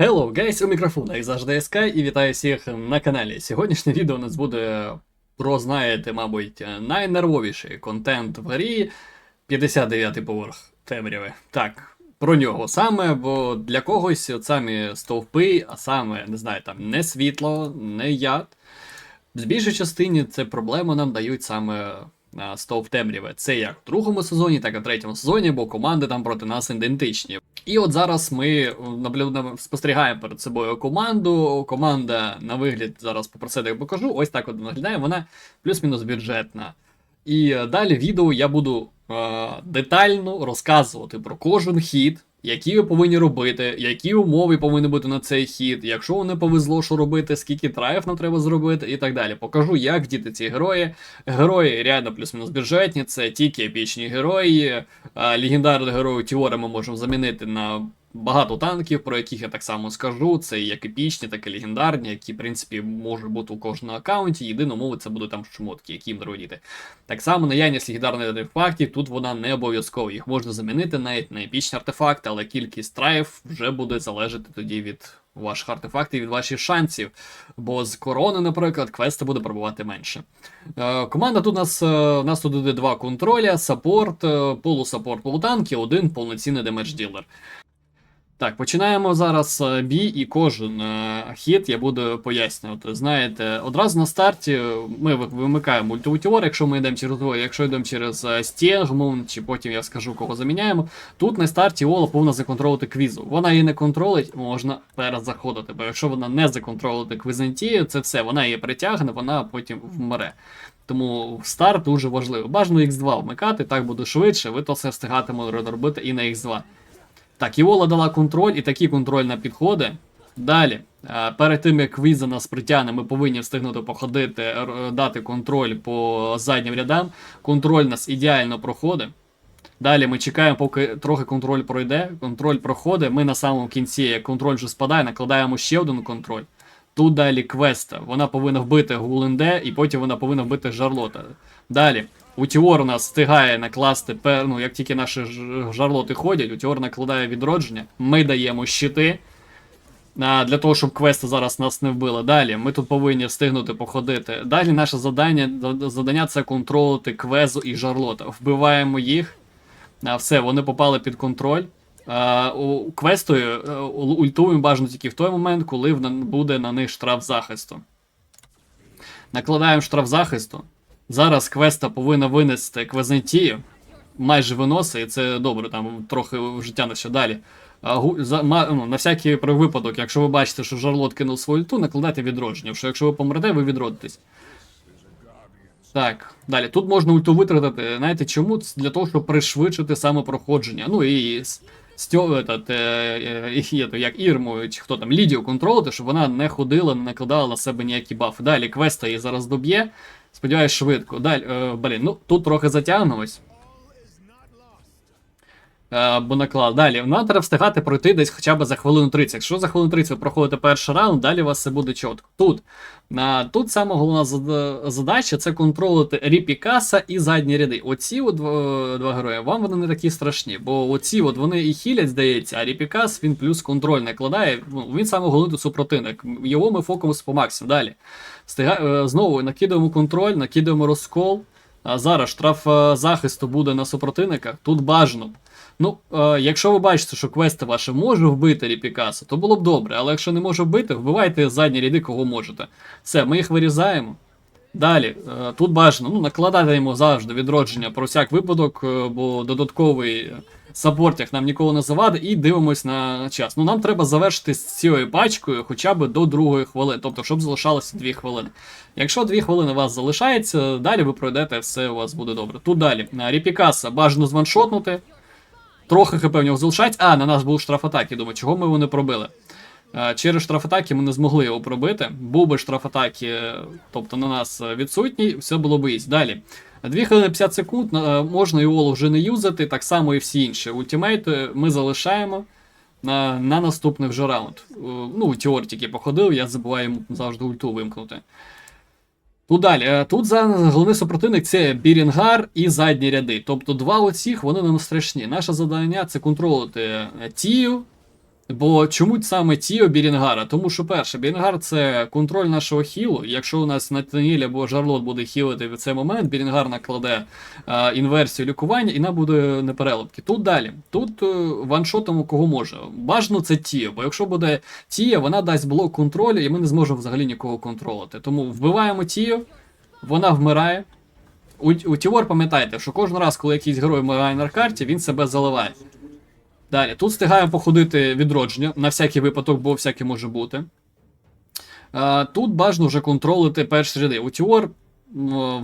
Hello, guys, у мікрофона, як завжди Sky, і вітаю всіх на каналі. Сьогоднішнє відео у нас буде про, знаєте, мабуть, найнервовіший контент в грі 59-й поверх темряви. Так, про нього саме, бо для когось самі стовпи, а саме, не знаю, там не світло, не яд. З більшої частині це проблему нам дають саме стовп темряви. Це як в другому сезоні, так і в третьому сезоні, бо команди там проти нас ідентичні. І от зараз ми спостерігаємо перед собою команду. Команда на вигляд зараз попросити я покажу. Ось так от виглядає. Вона плюс-мінус бюджетна. І е, далі відео я буду е, детально розказувати про кожен хід, які ви повинні робити, які умови повинні бути на цей хід, якщо не повезло, що робити, скільки траїв нам треба зробити і так далі. Покажу, як діти ці герої. Герої реально плюс-мінус бюджетні, це тільки епічні герої. А, легендарних героїв Тіора ми можемо замінити на багато танків, про яких я так само скажу. Це як епічні, так і легендарні, які, в принципі, можуть бути у кожному аккаунті. Єдина умова це будуть там шмотки, які їм дарують. Так само наявність легендарних артефактів, тут вона не обов'язкова. Їх можна замінити навіть на епічні артефакти, але кількість траїв вже буде залежати тоді від ваших артефактів, від ваших шансів. Бо з корони, наприклад, квести буде пробувати менше. Е, команда тут у нас, е, у нас тут буде два контроля: саппорт, е, полусаппорт, полутанк і один повноцінний демедж ділер. Так, починаємо зараз е, бій, і кожен е, хід я буду пояснювати. Знаєте, одразу на старті ми вимикаємо ультиутіор, якщо ми йдемо через двоє, якщо йдемо через е, чи потім я скажу, кого заміняємо. Тут на старті Ола повинна законтролити квізу. Вона її не контролить, можна перезаходити. Бо якщо вона не законтролити квізантію, це все, вона її притягне, вона потім вмре. Тому старт дуже важливо. Бажано X2 вмикати, так буде швидше, ви то все встигатимете робити і на X2. Так, Івола дала контроль, і такий контроль на підходи. Далі, е, перед тим як віза нас притягне, ми повинні встигнути походити, дати контроль по заднім рядам. Контроль нас ідеально проходить. Далі ми чекаємо, поки трохи контроль пройде. Контроль проходить. Ми на самому кінці, як контроль вже спадає, накладаємо ще один контроль. Тут далі квеста. Вона повинна вбити Гуленде, і потім вона повинна вбити Жарлота. Далі. Утіор у нас встигає накласти ну, як тільки наші жарлоти ходять, Утіор накладає відродження. Ми даємо щити. А, для того, щоб квести зараз нас не вбили. Далі ми тут повинні встигнути походити. Далі наше завдання, завдання це контролити квезу і жарлота. Вбиваємо їх. А, все, вони попали під контроль. А, квестою е, ультуємо бажано тільки в той момент, коли буде на них штраф захисту. Накладаємо штраф захисту. Зараз квеста повинна винести квезентію. Майже виносить, і це добре, там трохи життя на ще далі. А, за, ма, ну, на всякий випадок, якщо ви бачите, що жарлот кинув свою ульту, накладайте відродження. Що якщо ви помрете, ви відродитесь. Так, далі. Тут можна ульту витратити. Знаєте чому? Для того, щоб пришвидшити самопроходження. Ну і стьо, этот, е, е, е, як Ірму, чи хто там, Лідію контролити, щоб вона не ходила, не накладала на себе ніякі бафи. Далі квеста її зараз доб'є. Сподіваюсь, швидко. Далі, е, блін, ну тут трохи затягнулось. Е, бо наклад. Далі, нам треба встигати пройти десь хоча б за хвилину 30. Якщо за хвилину 30 ви проходите перший раунд, далі у вас все буде чітко. Тут. А, тут сама головна задача це контролити ріпікаса і задні ряди. Оці от два, два герої, вам вони не такі страшні, бо оці от вони і хілять, здається, а ріпікас він плюс контроль накладає. Ну, він саме головний супротивник. Його ми фокус по максимуму. Далі. Стига... е, Знову накидаємо контроль, накидаємо розкол. А зараз штраф е, захисту буде на супротивниках. Тут бажано. Ну, е, якщо ви бачите, що квести ваші може вбити Ріпікаса, то було б добре, але якщо не може вбити, вбивайте задні ряди, кого можете. Все, ми їх вирізаємо. Далі, е, тут бажано, ну, накладати йому завжди відродження про всяк випадок, е, бо додатковий е, саппортяг нам ніколи не завадить, і дивимось на час. Ну, нам треба завершити з цією пачкою хоча б до другої хвилини, тобто, щоб залишалося 2 хвилини. Якщо 2 хвилини у вас залишається, далі ви пройдете, все у вас буде добре. Тут далі. е, Ріпікаса бажано званшотнути. Трохи хп в нього залишається. А, на нас був штраф атаки. Думаю, чого ми його не пробили? Е, Через штраф атаки ми не змогли його пробити. Був би штраф атаки, е, тобто на нас е, відсутній, все було б із. Далі. 2 хвилини 50 секунд можна Іолу вже не юзати, так само і всі інші. Ультимейти ми залишаємо на, на наступний вже раунд. Ну, Тіор тільки походив, я забуваю йому завжди ульту вимкнути. Тут далі. е, Тут за головний супротивник це Бірінгар і задні ряди. Тобто два оціх вони нам страшні. Наше завдання це контролити е, Тію, Бо чому саме Тіо Бірінгара? Тому що перше, Бірінгар це контроль нашого хілу. Якщо у нас Натаніель або Жарлот буде хілити в цей момент, Бірінгар накладе е, інверсію лікування і нам буде непереливки. Тут далі. Тут е, ваншотимо кого може. Бажано це Тіо, бо якщо буде Тіо, вона дасть блок контролю, і ми не зможемо взагалі нікого контролити. Тому вбиваємо Тіо, вона вмирає. У, у Тіор пам'ятайте, що кожен раз, коли якийсь герой вмирає на карті, він себе заливає. Далі, тут встигаємо походити відродження, на всякий випадок, бо всяке може бути. Тут бажано вже контролити перші ряди. У Тіор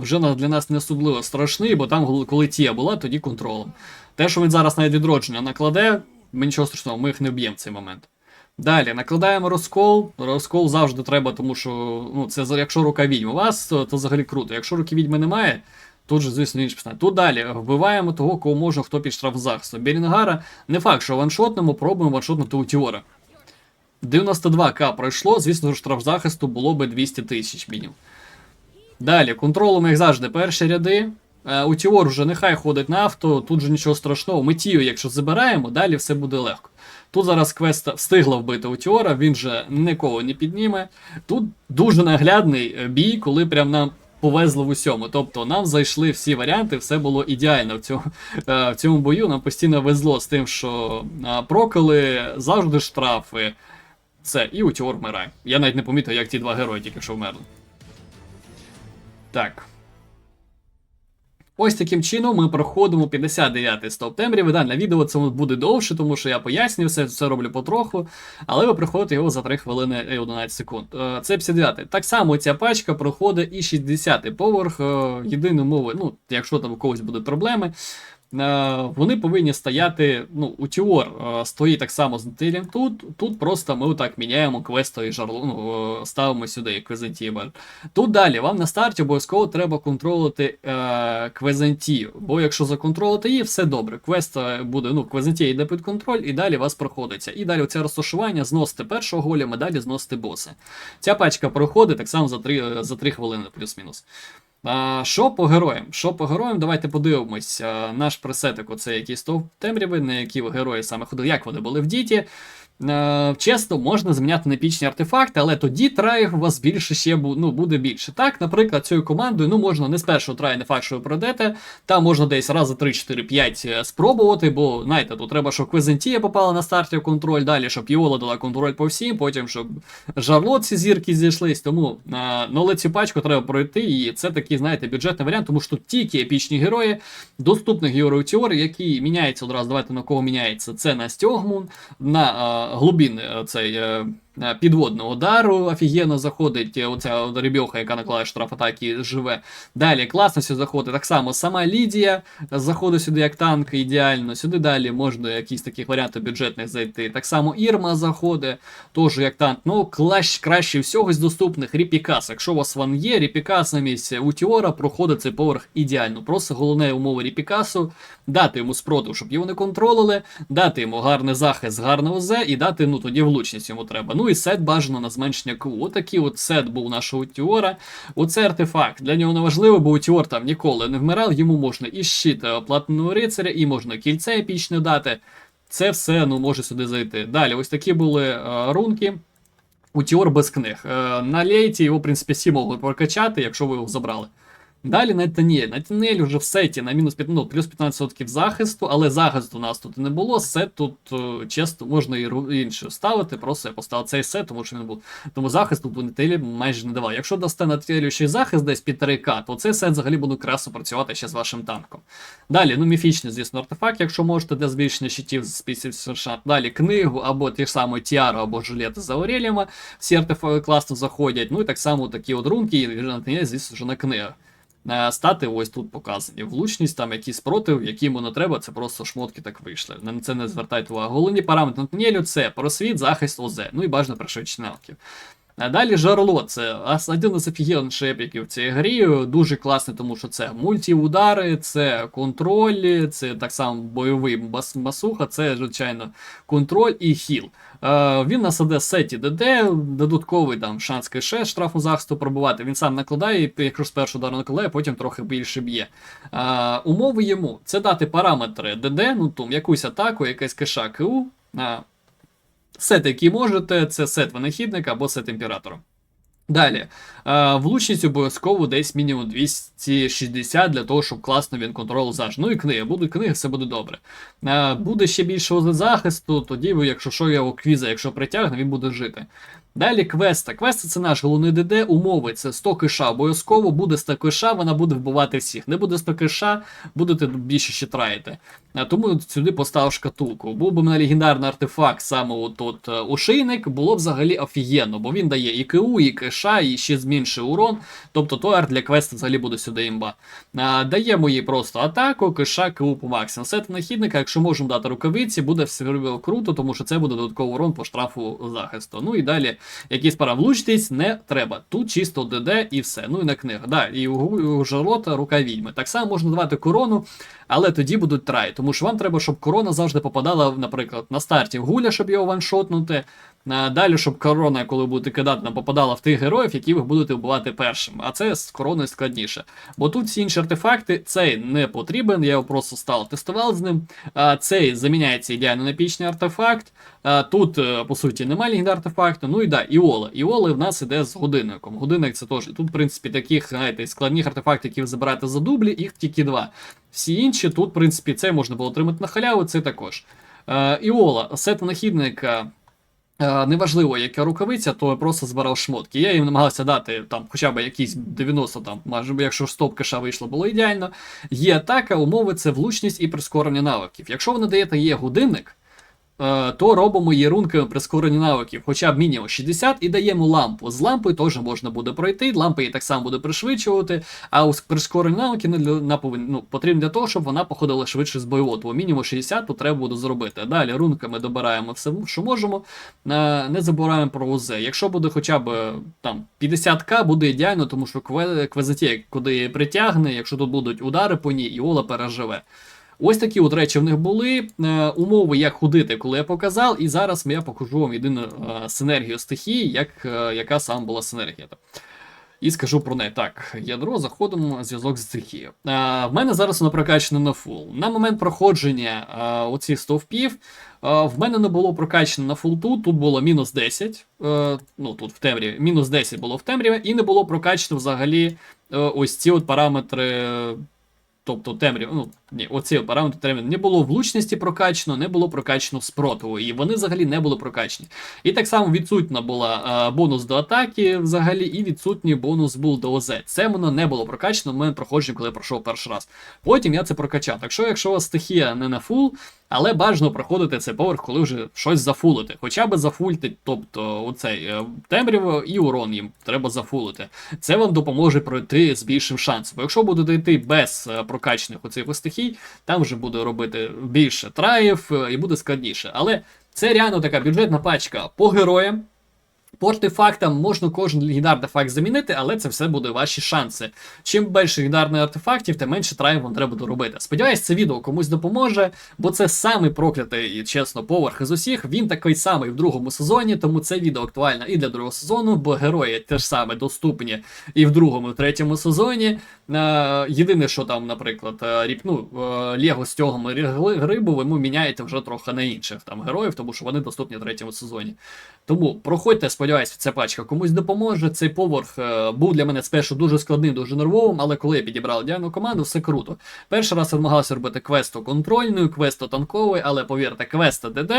вже для нас не особливо страшний, бо там, коли- Тія була, тоді контролем. Те, що він зараз навіть відродження накладе, ми нічого страшного, ми їх не б'ємо в цей момент. Далі накладаємо розкол. Розкол завжди треба, тому що ну, це якщо рука відьми у вас, то, то взагалі круто. Якщо руки відьми немає, тут же, звісно, інше питання. Тут далі вбиваємо того, кого може, хто під штраф захисту. Берінгара не факт, що ваншотнемо, пробуємо ваншотнути у Тіора. 92к пройшло, звісно, штраф захисту було би 200 тисяч мінімум. Далі, контролем, як завжди, перші ряди. Е, У вже нехай ходить на авто, тут же нічого страшного. Ми Тію, якщо забираємо, далі все буде легко. Тут зараз квеста встигла вбити у Тіора, він же нікого не підніме. Тут дуже наглядний е, бій, коли прям нам повезло в усьому. Тобто нам зайшли всі варіанти, все було ідеально в цьому, е, в цьому бою. Нам постійно везло з тим, що е, проколи, завжди штрафи. Це і у Тіор вмирає. Я навіть не помітив, як ті два герої тільки що вмерли. Так. Ось таким чином ми проходимо 59-й стоп темряви. Да, на відео це буде довше, тому що я пояснюю все, все роблю потроху, але ви проходите його за 3 хвилини і 11 секунд. Е, Це 59-й. Так само ця пачка проходить і 60-й поверх. Е, Єдиною мовою, ну, якщо там у когось будуть проблеми, вони повинні стояти. Ну, у Тіор е, стоїть так само з Натилем тут. Тут просто ми отак міняємо квестові жарло, ну, е, ставимо сюди квезентібель. Тут далі вам на старті обов'язково треба контролити е, квезентію. Бо якщо законтролити її, все добре. Квест е, буде, ну, квезентія йде під контроль, і далі вас проходиться. І далі оце розташування зносите першого голема, далі зносите боса. Ця пачка проходить так само за 3, за 3 хвилини, плюс-мінус. Що по героям? Що по героям? Давайте подивимось. Наш пресетик, оце який стовп темряви, на які герої саме ходили, як вони були в діті. Е, чесно, можна зміняти на епічні артефакти, але тоді траїв у вас більше ще ну, буде більше. Так, наприклад, цією командою ну, можна не з першого траю, не факт, що ви пройдете, там можна десь рази 3, 4, 5 е, спробувати, бо знаєте, тут треба, щоб Квезентія попала на старті контроль, далі, щоб Йола дала контроль по всім, потім, щоб Жарлот ці зірки зійшлись. Тому е, ну, але цю пачку треба пройти, і це такий, знаєте, бюджетний варіант, тому що тільки епічні герої, доступних героїв Тіори, які міняються одразу. Давайте на кого міняється. Це на Стьогмун, на глибинний е, цей е, підводного удару офігенно заходить. е, Оця ребьоха, яка накладає штраф атаки, живе. Далі класно сюди заходить. Так само сама Лідія заходить сюди як танк ідеально. Сюди далі можна якісь таких варіантів бюджетних зайти. Так само Ірма заходить, теж як танк. Ну, клащ, краще всього з доступних Ріпікас. Якщо у вас ван є, Ріпікас на місці у проходить цей поверх ідеально. Просто головне умова Ріпікасу дати йому спротив, щоб його не контролили, дати йому гарний захист, гарне ОЗ і дати ну тоді влучність йому треба. Ну і сет бажано на зменшення КУ. Отакий от сет був нашого Тіора. Оце артефакт. Для нього не важливо, бо Тіор там ніколи не вмирав, йому можна і щит е, платного рицаря, і можна кільце епічне дати. Це все ну, може сюди зайти. Далі, ось такі були е, рунки. У Тіор без книг. Е, на лейті його, в принципі, всі могли прокачати, якщо ви його забрали. Далі Найтаніель. Найтаніель вже в сеті на мінус 5, ну, плюс 15% захисту, але захисту у нас тут не було. Сет тут е, чесно можна і інше ставити. Просто я поставив цей сет, тому що він був. Тому захист тут у Найтаніелі майже не давав. Якщо дасте Найтаніелю ще й захист десь під 3К, то цей сет взагалі буде красо працювати ще з вашим танком. Далі, ну міфічний, звісно, артефакт, якщо можете, для збільшення щитів з 50 Далі книгу або ті ж самі Тіару, або жилети за Ореліями. Всі артефакти класно заходять. Ну і так само такі от рунки, і Найтаніель, звісно, вже на книгах. Е, Стати ось тут показані. Влучність, там якийсь спротив, які йому не треба, це просто шмотки так вийшли. На це не звертайте увагу. Головні параметри Натаніелю це просвіт, захист ОЗ, ну і бажано пришвидшення навиків. Далі жарло, це один із офігенних епіків в цій грі. Дуже класний, тому що це мультіудари, це контроль, це так само бойовий бас- масуха, це, звичайно, контроль і хіл. Е, він на СД сеті ДД, додатковий там шанс кеше штрафу захисту пробувати. Він сам накладає, якщо першого удару накладає, потім трохи більше б'є. Е, умови йому це дати параметри ДД, ну там якусь атаку, якась кеша КУ. Сет, який можете, це сет винахідника або сет імператора. Далі, е, влучність обов'язково десь мінімум 260 для того, щоб класно він контролював заж. Ну і книги. Будуть книги, все буде добре. Е, буде ще більше захисту, тоді, якщо що, його квіза, якщо притягне, він буде жити. Далі квеста. Квеста це наш головний ДД. Умови це 100 киша. Обов'язково буде 100 киша, вона буде вбивати всіх. Не буде 100 киша, будете більше ще траїти. Тому сюди поставив шкатулку. Був би мене легендарний артефакт, саме от, от е, ошейник, було б взагалі офігенно, бо він дає і КУ, і киша, і ще зменшує урон. Тобто той арт для квесту взагалі буде сюди імба. Даємо їй просто атаку, киша, КУ по максимуму. Сет нахідника, якщо можемо дати рукавиці, буде все круто, тому що це буде додатковий урон по штрафу захисту. Ну і далі якісь пара влучитись не треба. Тут чисто ДД і все. Ну і на книгах. Да, і у, Жарлота рука відьми. Так само можна давати корону, але тоді будуть трай. Тому що вам треба, щоб корона завжди попадала, наприклад, на старті в гуля, щоб його ваншотнути. Далі, щоб корона, коли будете кидати, нам попадала в тих героїв, які ви будете вбивати першим. А це з короною складніше. Бо тут всі інші артефакти, цей не потрібен, я його просто став тестував з ним. Цей заміняється ідеально на епічний артефакт. Тут, е, по суті, немає легендар артефакту. Ну і да, Іола. Іоли в нас іде з годинником. Годинник це теж. Тут, в принципі, таких, знаєте, складних артефактів, які ви забираєте за дублі, їх тільки два. Всі інші тут, в принципі, це можна було отримати на халяву, це також. Іола, сет винахідника. Е, Неважливо, яка рукавиця, то я просто збирав шмотки. Я їм намагався дати там хоча б якісь 90, там, майже якщо стоп киша вийшло, було ідеально. Є атака, умови це влучність і прискорення навиків. Якщо ви надаєте є годинник, то робимо її рунками прискорення навиків, хоча б мінімум 60, і даємо лампу. З лампою теж можна буде пройти, лампа її так само буде пришвидшувати, а у прискорення навиків ну, потрібно для того, щоб вона походила швидше з бойового. Тому мінімум 60 тут треба буде зробити. Далі рунками добираємо все, що можемо. Е, Не забуваємо про УЗ. Якщо буде хоча б е, там 50к, буде ідеально, тому що кве- куди притягне, якщо тут будуть удари по ній, Іола переживе. Ось такі от речі в них були. Е, умови, як ходити, коли я показав, і зараз я покажу вам єдину е, синергію стихії, як, е, яка сам була синергія. І скажу про неї. Так, ядро, заходимо, зв'язок з стихією. В мене зараз воно прокачане на фул. На момент проходження е, оцих стовпів, е, в мене не було прокачане на фул тут, тут було мінус 10. Е, ну тут в темряві, мінус 10 було в темряві, і не було прокачано взагалі е, ось ці от параметри. Тобто темряв, ну ні, оці параметри темряви не було влучності прокачано, не було прокачано спротиву, і вони взагалі не були прокачані. І так само відсутня була е, бонус до атаки взагалі, і відсутній бонус був до ОЗ. Це воно не було прокачано в мене проходження, коли я пройшов перший раз. Потім я це прокачав. Так що, якщо у вас стихія не на фул, але бажано проходити цей поверх, коли вже щось зафулити. Хоча б зафульти, тобто оцей е, темряво і урон їм треба зафулити. Це вам допоможе пройти з більшим шансом. Бо якщо будете йти без е, прокачаних оцих стихій, там вже буде робити більше траїв е, і буде складніше. Але це реально така бюджетна пачка по героям. По артефактам можна кожен легендарний артефакт замінити, але це все буде ваші шанси. Чим більше легендарних артефактів, тим менше траїв вам треба доробити. Сподіваюсь, це відео комусь допоможе, бо це самий проклятий, чесно, поверх із усіх. Він такий самий в другому сезоні, тому це відео актуально і для другого сезону, бо герої теж саме доступні і в другому, і в третьому сезоні. Е, єдине, що там, наприклад, е, ну, е, Лего з тягом і грибу, ви міняєте вже трохи на інших там героїв, тому що вони доступні в третьому сезоні. Тому проходьте, сподіваюся, ця пачка комусь допоможе. Цей поверх е, був для мене спершу дуже складним, дуже нервовим, але коли я підібрав ідеальну команду, все круто. Перший раз я намагався робити квесту контрольною, квесту танковою, але повірте, квеста ДД.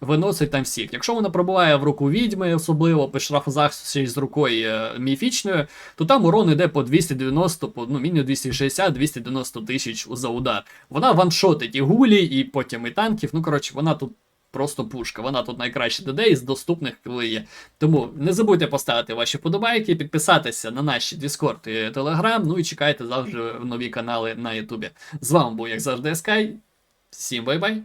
Виносить там всіх. Якщо вона пробуває в руку відьми, особливо по ще з рукою е, міфічною, то там урон йде по 290, по ну, мінімум 260-290 тисяч за удар. Вона ваншотить і гулі, і потім і танків. Ну, коротше, вона тут просто пушка. Вона тут найкраще ДД із доступних, коли є. Тому не забудьте поставити ваші подобайки, підписатися на наші Discord і Telegram, ну і чекайте завжди нові канали на Ютубі. З вами був, як завжди, Скай. Всім бай-бай!